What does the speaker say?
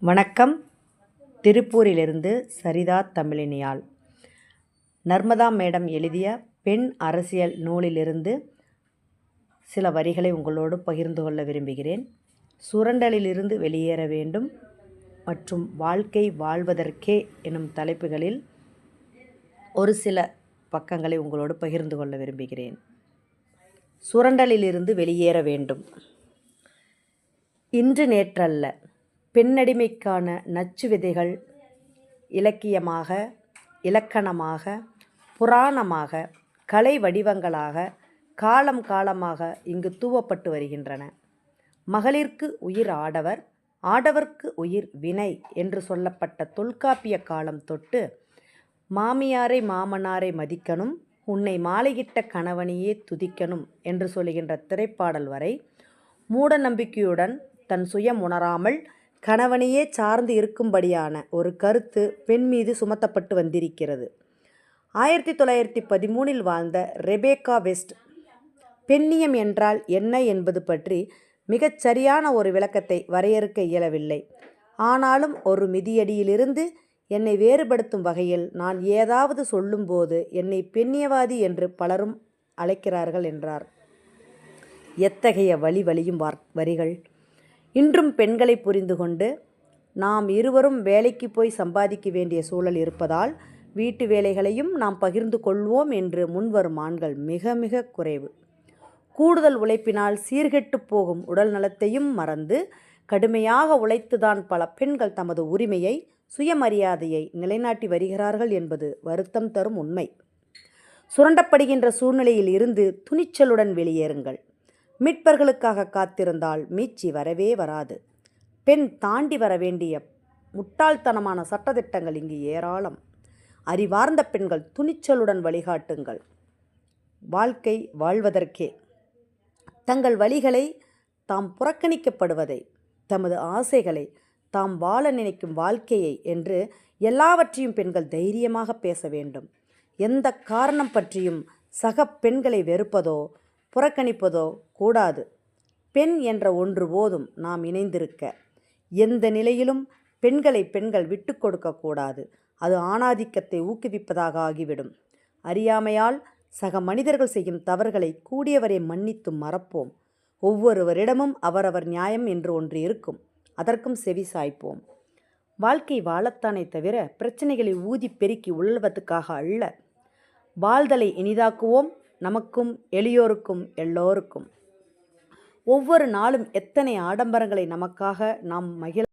வணக்கம். திருப்பூரிலிருந்து சரிதா தமிழினியாள் நர்மதா மேடம் எழுதிய பெண் அரசியல் நூலிலிருந்து சில வரிகளை உங்களோடு பகிர்ந்து கொள்ள விரும்புகிறேன். சுரண்டலிலிருந்து வெளியேற வேண்டும் மற்றும் வாழ்க்கை வாழ்வதற்கே எனும் தலைப்புகளில் ஒரு சில பக்கங்களை உங்களோடு பகிர்ந்து கொள்ள விரும்புகிறேன். சுரண்டலிலிருந்து வெளியேற வேண்டும். இன்று நேற்றல்ல. பெண்ணடிமைக்கான நச்சு விதைகள் இலக்கியமாக இலக்கணமாக புராணமாக கலை வடிவங்களாக காலம் காலமாக இங்கு தூவப்பட்டு வருகின்றன. மகளிர்க்கு உயிர் ஆடவர் ஆடவர்க்கு உயிர் வினை என்று சொல்லப்பட்ட தொல்காப்பிய காலம் தொட்டு மாமியாரை மாமனாரை மதிக்கணும் உன்னை மாலையிட்ட கணவனையே துதிக்கணும் என்று சொல்லுகின்ற திரைப்பாடல் வரை மூட நம்பிக்கையுடன் தன் சுயம் உணராமல் கணவனையே சார்ந்து இருக்கும்படியான ஒரு கருத்து பெண் மீது சுமத்தப்பட்டு வந்திருக்கிறது. ஆயிரத்தி தொள்ளாயிரத்தி பதிமூனில் வாழ்ந்த ரெபேக்கா வெஸ்ட் பெண்ணியம் என்றால் என்ன என்பது பற்றி மிகச் சரியான ஒரு விளக்கத்தை வரையறுக்க இயலவில்லை. ஆனாலும் ஒரு மிதியடியிலிருந்து என்னை வேறுபடுத்தும் வகையில் நான் ஏதாவது சொல்லும்போது என்னை பெண்ணியவாதி என்று பலரும் அழைக்கிறார்கள் என்றார். எத்தகைய வழி வழியும் வார் வரிகள்? இன்றும் பெண்களை புரிந்து கொண்டு நாம் இருவரும் வேலைக்கு போய் சம்பாதிக்க வேண்டிய சூழல் இருப்பதால் வீட்டு வேலைகளையும் நாம் பகிர்ந்து கொள்வோம் என்று முன்வரும் ஆண்கள் மிக மிக குறைவு. கூடுதல் உழைப்பினால் சீர்கெட்டு போகும் உடல் நலத்தையும் மறந்து கடுமையாக உழைத்துதான் பல பெண்கள் தமது உரிமையை சுயமரியாதையை நிலைநாட்டி வருகிறார்கள் என்பது வருத்தம் தரும் உண்மை. சுரண்டப்படுகின்ற சூழ்நிலையில் இருந்து துணிச்சலுடன் வெளியேறுங்கள். மீட்பர்களுக்காக காத்திருந்தால் மீட்சி வரவே வராது. பெண் தாண்டி வர வேண்டிய முட்டாள்தனமான சட்டத்திட்டங்கள் இங்கு ஏராளம். அறிவார்ந்த பெண்கள் துணிச்சலுடன் வழிகாட்டுங்கள். வாழ்க்கை வாழ்வதற்கே. தங்கள் வழிகளை தாம் புறக்கணிக்கப்படுவதை தமது ஆசைகளை தாம் வாழ நினைக்கும் வாழ்க்கையை என்று எல்லாவற்றையும் பெண்கள் தைரியமாக பேச வேண்டும். எந்த காரணம் பற்றியும் சக பெண்களை வெறுப்பதோ புறக்கணிப்பதோ கூடாது. பெண் என்ற ஒன்று போதும் நாம் இணைந்திருக்க. எந்த நிலையிலும் பெண்களை பெண்கள் விட்டு கொடுக்கக்கூடாது அது ஆணாதிக்கத்தை ஊக்குவிப்பதாக ஆகிவிடும். அறியாமையால் சக மனிதர்கள் செய்யும் தவறுகளை கூடியவரை மன்னித்து மறப்போம். ஒவ்வொருவரிடமும் அவரவர் நியாயம் என்று ஒன்று இருக்கும். அதற்கும் செவி சாய்ப்போம். வாழ்க்கை வாழத்தானே தவிர பிரச்சனைகளை ஊதி பெருக்கி உழல்வதற்காக அல்ல. வாழ்தலை இனிதாக்குவோம். நமக்கும் எளியோருக்கும் எல்லோருக்கும். ஒவ்வொரு நாளும் எத்தனை ஆடம்பரங்களை நமக்காக நாம் மகிழ